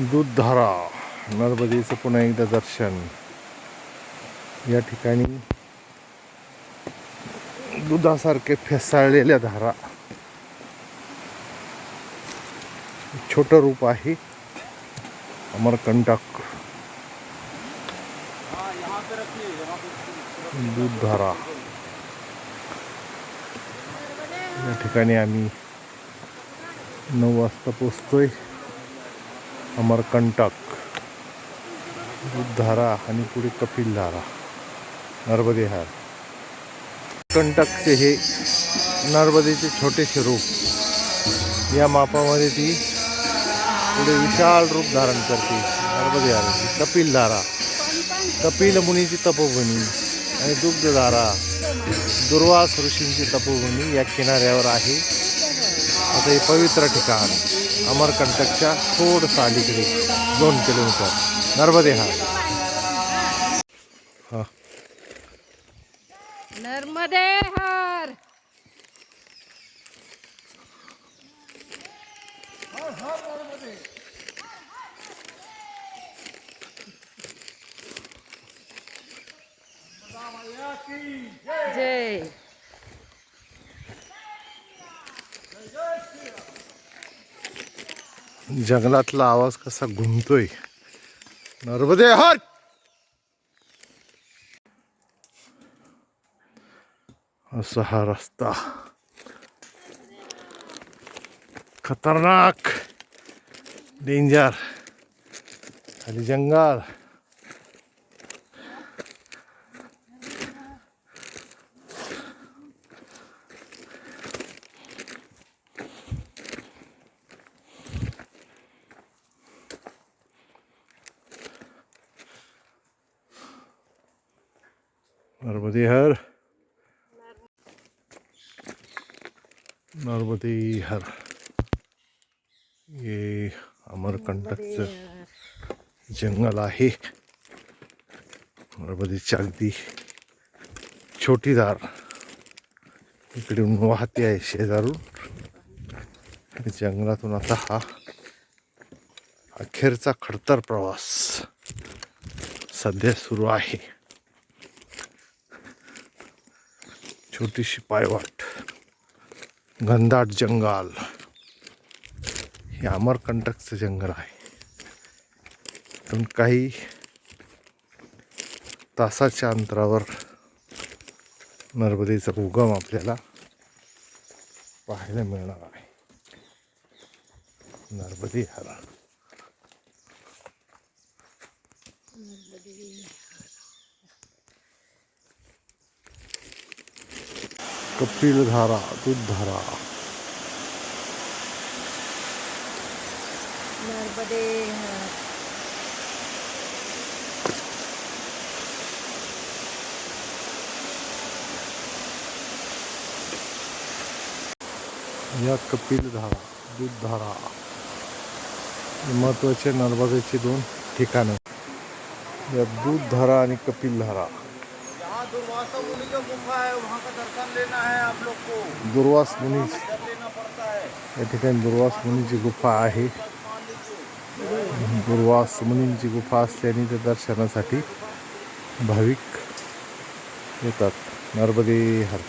दूधधारा नर्मदेचं पुन्हा एकदा दर्शन. या ठिकाणी दुधासारखे फेसाळलेल्या धारा. छोटं रूप आहे. अमरकंटक. दूधधारा. या ठिकाणी आम्ही नऊ वाजता पोचतोय अमरकंटक दूधधारा आणि पुढे कपिलधारा नर्मदेहार. कंटकचे हे नर्मदेचे छोटेसे रूप या मापामध्ये ती पुढे विशाल रूप धारण करते नर्मदे कपिलधारा कपिल मुनीची तपोभूमी आणि दुग्धधारा दुर्वास ऋषींची तपोभूमी या किनाऱ्यावर आहे. आता हे पवित्र ठिकाण. अमरकंटकच्या थोडंसं अलीकडे दोन किलोमीटर. नर्मदे हा. हा नर्मदे हर जय. जंगलातला आवाज कसा घुमतोय नर्मदे हट! असा हा रस्ता. खतरनाक. डेंजर. खाली जंगल. नर्मदे हर नर्मदे हर हे अमरकंटकचं जंगल आहे नर्मदेची अगदी छोटी धार इकडून वाहते आहे शेजारून जंगलातून आता हा अखेरचा खडतर प्रवास सध्या सुरू आहे छोटीशी पायवाट. घनदाट जंगल. हे अमरकंटकचं जंगल आहे. पण काही तासाच्या अंतरावर नर्मदेचा उगम आपल्याला पाहायला मिळणार आहे. नर्मदे हरा कपिलधारा दूधधारा नर्मदे या कपिलधारा दूधधारा हे महत्त्वाचे नर्मदेची दोन ठिकाणं. या दूधधारा आणि कपिलधारा. दुर्वास मुनी या ठिकाणी दुर्वास मुनीची गुफा आहे. दुर्वास मुनींची गुफा असल्याने त्या दर्शनासाठी भाविक येतात. नर्मदे हर.